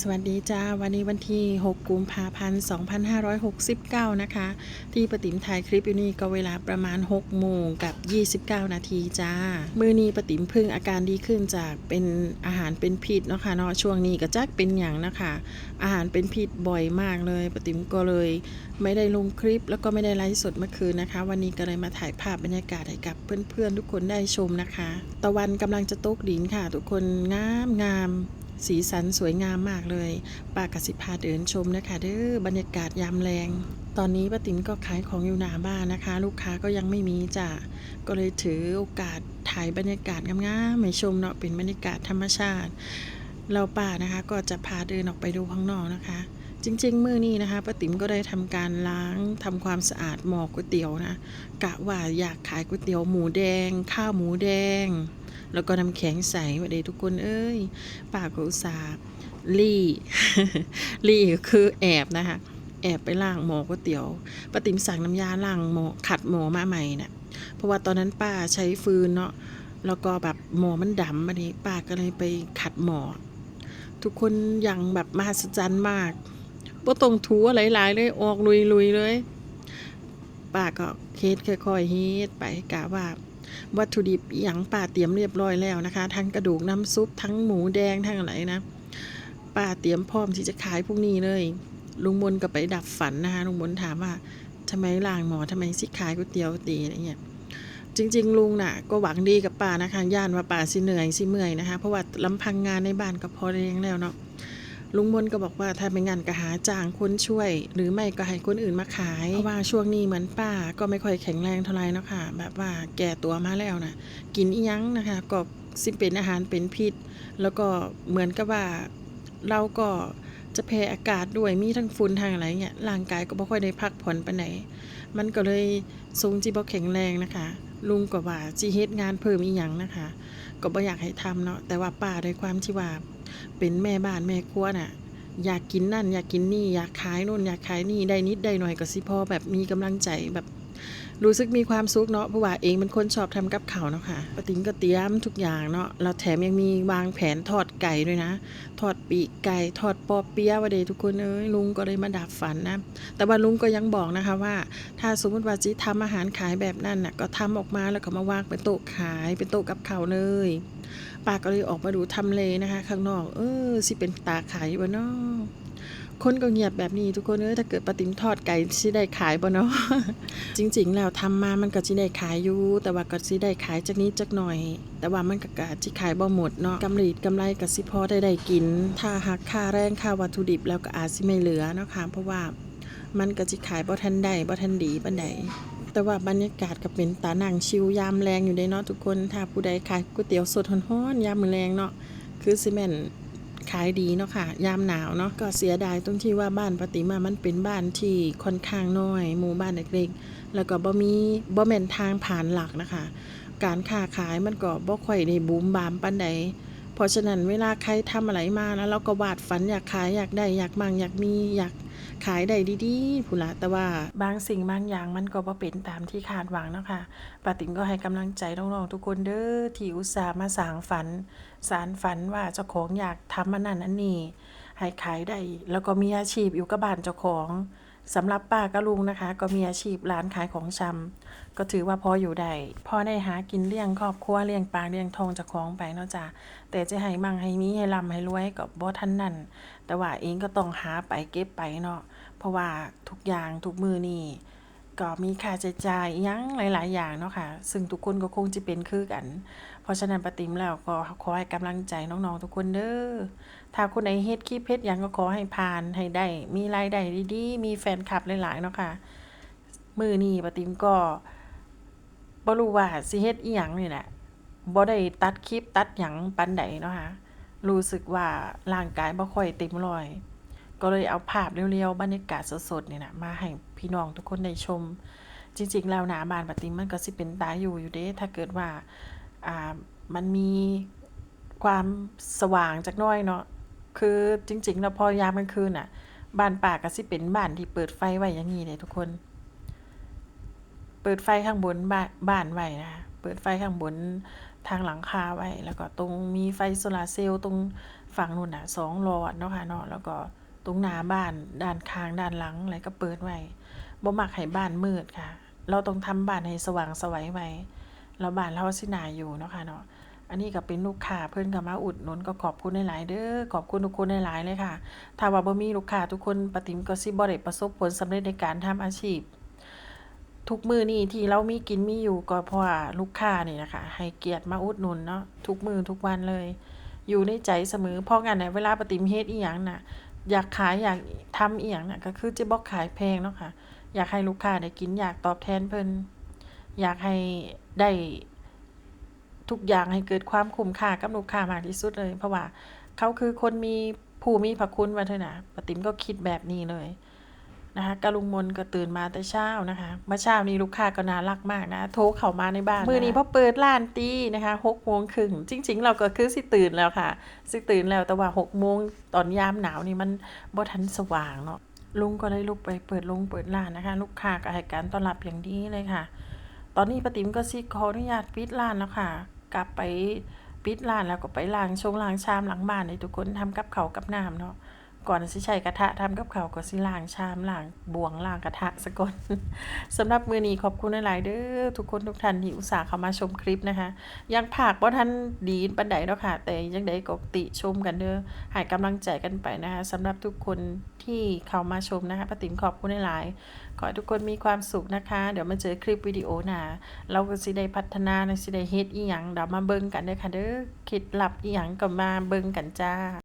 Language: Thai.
สวัสดีจ้า วันนี้วันที่ 6 กุมภาพันธ์ 2569 นะคะ ที่ประติ๋มถ่ายคลิปอยู่นี่ก็เวลาประมาณ 6 โมงกับ 29 นาทีจ้า มือนี้ประติ๋มพึ่งอาการดีขึ้นจากเป็นอาหารเป็นพิษเนาะค่ะเนาะช่วงนี้ก็จักเป็นอย่างนะคะ อาหารเป็นพิษบ่อยมากเลยประติ๋มก็เลย ไม่ได้ลงคลิปแล้วก็ไม่ได้ไลฟ์สดเมื่อคืนนะคะ วันนี้ก็เลยมาถ่ายภาพบรรยากาศให้กับเพื่อนๆ ทุกคนได้ชมนะคะ ตะวันกำลังจะตกดินค่ะ ทุกคนงามงาม สีสันสวยงามมากเลยปากกสิพาเดินชมนะคะเด้อบรรยากาศยามแรง ตอนนี้ป้าติ๋มก็ขายของอยู่หน้าบ้านนะคะ ลูกค้าก็ยังไม่มีจ้ะก็เลยถือโอกาสถ่ายบรรยากาศงามๆให้ชมเนาะเป็นบรรยากาศธรรมชาติ เราป้านะคะก็จะพาเดินออกไปดูข้างนอกนะคะ จริง ๆ มื้อนี้นะคะป้าติ๋มก็ได้ทำการล้างทำความสะอาดหมอก๋วยเตี๋ยวนะกะว่าอยากขายก๋วยเตี๋ยวหมูแดง ข้าวหมูแดง แล้วก็น้ำแข็งใสวัเดทุกคนเอ้ยป้าก็อุตส่าห์รี่รี่ก็คือแอบนะคะแอบไปล้างหมอก๋วยเตี๋ยวป้าติ๋มสั่งน้ำยาล้างหมอขัดหม้อมาใหม่น่ะเพราะว่าตอนนั้นป้าใช้ฟืนเนาะแล้วก็แบบหมอมันดำอันนี้ป้าก็เลยไปขัดหม้อทุกคนยังแบบมหัศจรรย์มาก บ่ต้องถูอะไรหลายๆเลย ออกลุยๆเลยป้าก็เฮ็ดค่อยๆเฮ็ดไปกะว่าวัตถุดิบอหยังป้าเตรียมเรียบร้อยแล้วนะคะ ทั้งกระดูกน้ำซุปทั้งหมูแดงทั้งอะไรนะป้าเตรียมพร้อมที่จะขายพวกนี้เลย ลุงมนก็ไปดับฝันนะคะลุงมนถามว่าทำไมล่างหมอทำไมสิขายก๋วยเตี๋ยวตีอะไรเงี้ยจริง ๆ ลุงน่ะก็หวังดีกับป้านะคะย่านว่าป้าสิเหนื่อยสิเมื่อยนะคะ เพราะว่าลำพังงานในบ้านก็พอเลี้ยงแล้วเนาะ ลุงมนก็บอกว่าถ้าไม่งั้นก็หาจ้างคนช่วย หรือไม่ก็ให้คนอื่นมาขายเพราะว่าช่วงนี้เหมือนป้าก็ไม่ค่อยแข็งแรงเท่าไหร่นะคะแบบว่าแก่ตัวมาแล้วนะกินอีหยังนะคะก็สิเป็นอาหารเป็นพิษ แล้วก็เหมือนกับว่าเราก็จะแพ้อากาศด้วยมีทั้งฝุ่นทั้งอะไรเงี้ยร่างกายก็ไม่ค่อยได้พักผ่อนไปไหน มันก็เลยทรงจีบแข็งแรงนะคะ ลุงก็ว่าจีเฮ็ดงานเพิ่มอีหยังนะคะ ก็บ่อยากให้ทำเนาะแต่ว่าป้าด้วยความที่ว่า เป็นแม่บ้านแม่ครัวน่ะ อยากกินนั่น อยากกินนี่ อยากขายนู่นอยากขายนี่ได้นิดได้หน่อยก็สิพอแบบมีกำลังใจแบบ รู้สึกมีความสุขเนาะเพราะว่าเองเป็นคนชอบทำกับข้าวเนาะค่ะปาติงก็เตรียมทุกอย่างเนาะแล้วแถมยังมีวางแผนทอดไก่ด้วยนะ ทอดปีกไก่ทอดปอเปี๊ยะวะเดทุกคนเอ้ยลุงก็เลยมาดับฝันนะ แต่ว่าลุงก็ยังบอกนะคะว่า ถ้าสมมติว่าจิทำอาหารขายแบบนั้นน่ะก็ทำออกมาแล้วก็มาวางเป็นโต๊ะขายเป็นโต๊ะกับข้าวเลยป้าก็เลยออกมาดูทำเลนะคะ ข้างนอก เออสิเป็นตาขายบ่เนาะ คนก็เงียบแบบนี้ทุกคนเออถ้าเกิดปาติ๋มทอดไก่สิได้ขายบ่เนาะจริงๆแล้วทำมามันก็สิได้ขายอยู่แต่ว่าก็สิได้ขายจักนิดจักหน่อย แต่ว่ามันก็กะสิขายบ่หมดเนาะกำไรกำไรก็สิพอได้ได้กิน ถ้าหักค่าแรงค่าวัตถุดิบแล้วก็อาจสิไม่เหลือเนาะค่ะเพราะว่ามันก็สิขายบ่ทันได้บ่ทันดีปานใดแต่ว่าบรรยากาศก็เป็นตานั่งชิวยามแรงอยู่ได้เนาะทุกคนถ้าผู้ใดขายก๋วยเตี๋ยวสดฮ้อนๆยามมื้อแรงเนาะคือซีเมน ขายดีเนาะค่ะ ยามหนาวเนาะก็เสียดายตรงที่ว่าบ้านปฏิมามันเป็นบ้านที่ค่อนข้างน้อย หมู่บ้านเล็กๆแล้วก็บ่มีบ่แม่นทางผ่านหลักนะคะ การค้าขายมันก็บ่ค่อยได้บูมบามปานใดเพราะฉะนั้นเวลาใครทำอะไรมานะเราก็วาดฝันอยากขายอยากได้อยากมั่งอยากมีอยาก ขายได้ดีๆผู้ละแต่ว่า บางสิ่งบางอย่างมันก็บ่เป็นตามที่คาดหวังเนาะค่ะป้าติ๋มก็ให้กำลังใจน้องๆทุกคนเด้อที่อุตส่าห์มาสางฝัน สารฝันว่าเจ้าของอยากทำอันนั้นอันนี้ให้ขายได้แล้วก็มีอาชีพอยู่กับบ้านเจ้าของ สำหรับป้ากับลุงนะคะ ก็มีอาชีพร้านขายของชำก็ถือว่าพออยู่ได้พอได้หากินเลี้ยงครอบครัวเลี้ยงปากเลี้ยงทองจากของไปเนาะจ้ะแต่จะให้มั่งให้มีให้ร่ำให้รวยกับบ่ท่านนั่นแต่ว่าเองก็ต้องหาไปเก็บไปเนาะเพราะว่าทุกอย่างทุกมือนี่ ก็มีค่าใช้จ่ายยังหลาย ๆ อย่างเนาะค่ะ ซึ่งทุกคนก็คงจะเป็นคือกัน เพราะฉะนั้นปาติมแล้วก็ขอให้กำลังใจน้องๆทุกคนเด้อ ถ้าคนไหนเฮ็ดคลิปเฮ็ดยังก็ขอให้ผ่านให้ได้ มีรายได้ดีๆ มีแฟนคลับหลายๆเนาะค่ะ มือนี้ปาติมก็บ่รู้ว่าสิเฮ็ดอีหยังนี่แหละบ่ได้ตัดคลิปตัดหยังปานใดเนาะค่ะ รู้สึกว่าร่างกายบ่ค่อยเต็มร้อย ก็เลยเอาภาพเรียวๆบรรยากาศสดๆเนี่ยนะมาให้พี่น้องทุกคนได้ชม จริง ๆ แล้วหนาบานปฏิมมันก็สิเป็นตาอยู่อยู่เด้ถ้าเกิดว่าอ่ามันมีความสว่างจักน้อยเนาะคือจริงๆแล้วพอยามกลางคืนน่ะบ้านป่าก็สิเป็นบ้านที่เปิดไฟไว้อย่างนี้เลยทุกคน เปิดไฟข้างบนบ้านบ้านไว้นะเปิดไฟข้างบนทางหลังคาไว้ แล้วก็ตรงมีไฟโซลาเซลล์ตรงฝั่งนู่นน่ะสองหลอดเนาะค่ะเนาะแล้วก็ ตรงหน้าบ้านด้านข้างด้านหลังอะไรก็เปิดไว้บ่มักให้บ้านมืดค่ะ เราต้องทำบ้านให้สว่างสวัยไว้แล้วบ้านเราสินาอยู่เนาะค่ะเนาะอันนี้ก็เป็นลูกค้าเพิ่อนก็มาอุดหนุนก็ขอบคุณหลายๆเด้อขอบคุณทุกคนหลายๆเลยค่ะ ถ้าว่าบ่มีลูกค้าทุกคนปาติ๋มก็สิบ่ได้ประสบผลสำเร็จในการทำอาชีพ ทุกมือนี้ที่เรามีกินมีอยู่ก็เพราะว่าลูกค้านี่นะคะให้เกียรติมาอุดหนุนเนาะทุกมือทุกวันเลย อยู่ในใจเสมอเพราะงั้นน่ะเวลาปาติ๋มเฮ็ดอีหยังน่ะ อยากขายอยากทำอีหยังน่ะก็คือจะบอกขายแพงเนาะค่ะ อยากให้ลูกค้าได้กินอยากตอบแทนเพิ่นอยากให้ได้ทุกอย่างให้เกิดความคุ้มค่ากับลูกค้ามากที่สุดเลย เพราะว่าเขาคือคนมีผู้มีพระคุณว่าเถอะนะปาติ๋มก็คิดแบบนี้เลย นะคะกะลุงมนก็ตื่นมาแต่เช้านะคะเมื่อเช้านี้ลูกค้าก็น่ารักมากนะ โทรเข้ามาในบ้าน มือนี้พอเปิดร้านตีนะคะหกโมงครึ่งจริง ๆ เราก็คือสิตื่นแล้วค่ะ สิตื่นแล้วแต่ว่าหกโมงตอนยามหนาวนี่มันบ่ทันสว่างเนาะลุงก็เลยลุกไปเปิดลงเปิดร้านนะคะ ลูกค้าก็ให้การต้อนรับอย่างดีเลยค่ะ ตอนนี้ป้าติ๋มก็สิขออนุญาตปิดร้านแล้วค่ะ กลับไปปิดร้านแล้วก็ไปล้างชงล้างชามหลังบ้านให้ทุกคนทำกับเขากับน้ำเนาะ ก่อนสิใช้กระทะทำกับข้าวก็สิล้างชามล้างบวงล้างกระทะซะก่อนสำหรับมือนี้ขอบคุณหลายๆเด้อทุกคนทุกท่านที่อุตส่าห์เข้ามาชมคลิปนะคะ ยังภาคบ่ทันดีปานใดเนาะค่ะ แต่ยังได้ก็ติชมกันเด้อให้กำลังใจกันไปนะคะสำหรับทุกคนที่เข้ามาชมนะคะป้าติ๋มขอบคุณหลายๆขอให้ทุกคนมีความสุขนะคะ เดี๋ยวมาเจอคลิปวิดีโอหนาเราก็สิได้พัฒนาในสิได้เฮ็ดอีหยังเดี๋ยวมาเบิ่งกันเด้อค่ะเด้อคล็ดลับอีหยังก็มาเบิ่งกันจ้า